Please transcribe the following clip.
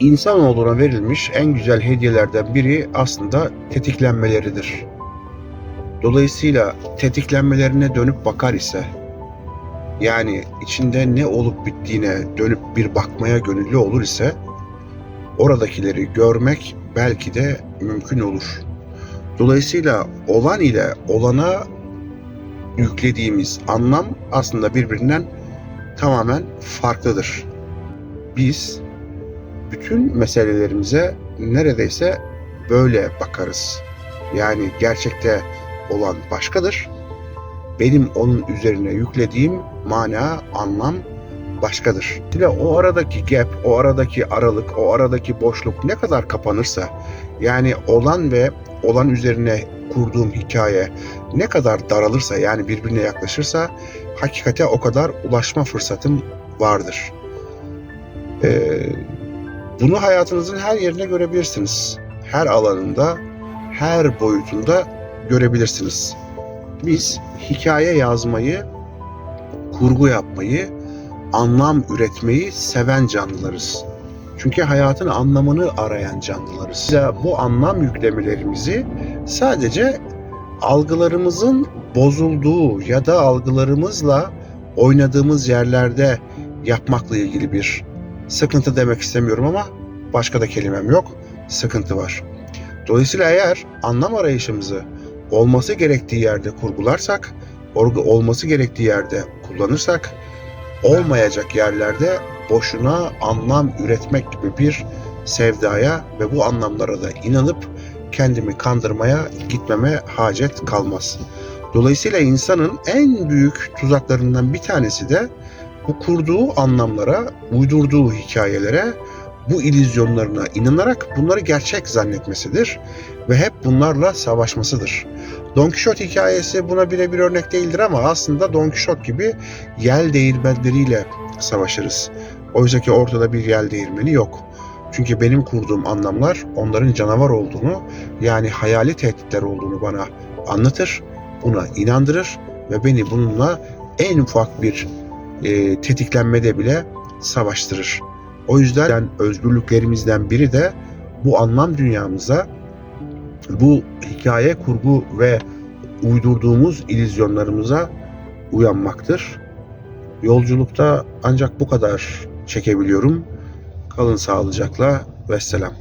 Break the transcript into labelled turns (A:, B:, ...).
A: İnsanoğluna verilmiş en güzel hediyelerden biri aslında tetiklenmeleridir. Dolayısıyla tetiklenmelerine dönüp bakar ise, yani içinde ne olup bittiğine dönüp bir bakmaya gönüllü olur ise, oradakileri görmek belki de mümkün olur. Dolayısıyla olan ile olana yüklediğimiz anlam aslında birbirinden tamamen farklıdır. Biz bütün meselelerimize neredeyse böyle bakarız. Yani gerçekte olan başkadır. Benim onun üzerine yüklediğim mana, anlam başkadır. De o aradaki gap, o aradaki aralık, o aradaki boşluk ne kadar kapanırsa, yani olan ve olan üzerine kurduğum hikaye ne kadar daralırsa, yani birbirine yaklaşırsa, hakikate o kadar ulaşma fırsatım vardır. Ee, bunu hayatınızın her yerine görebilirsiniz. Her alanında, her boyutunda görebilirsiniz. Biz hikaye yazmayı, kurgu yapmayı, anlam üretmeyi seven canlılarız. Çünkü hayatın anlamını arayan canlılarız. Ya bu anlam yüklemelerimizi sadece algılarımızın bozulduğu ya da algılarımızla oynadığımız yerlerde yapmakla ilgili bir sıkıntı demek istemiyorum ama başka da kelimem yok. Sıkıntı var. Dolayısıyla eğer anlam arayışımızı olması gerektiği yerde kurgularsak, olması gerektiği yerde kullanırsak, olmayacak yerlerde boşuna anlam üretmek gibi bir sevdaya ve bu anlamlara da inanıp kendimi kandırmaya gitmeme hacet kalmaz. Dolayısıyla insanın en büyük tuzaklarından bir tanesi de bu kurduğu anlamlara, uydurduğu hikayelere, bu illüzyonlarına inanarak bunları gerçek zannetmesidir ve hep bunlarla savaşmasıdır. Don Quixote hikayesi buna birebir örnek değildir ama aslında Don Quixote gibi yel değirmenleriyle savaşırız. Oysa ki ortada bir yel değirmeni yok. Çünkü benim kurduğum anlamlar onların canavar olduğunu yani hayali tehditler olduğunu bana anlatır, buna inandırır ve beni bununla en ufak bir e, tetiklenmede bile savaştırır. O yüzden özgürlüklerimizden biri de bu anlam dünyamıza, bu hikaye kurgu ve uydurduğumuz illüzyonlarımıza uyanmaktır. Yolculukta ancak bu kadar çekebiliyorum. Kalın sağlıcakla ve selam.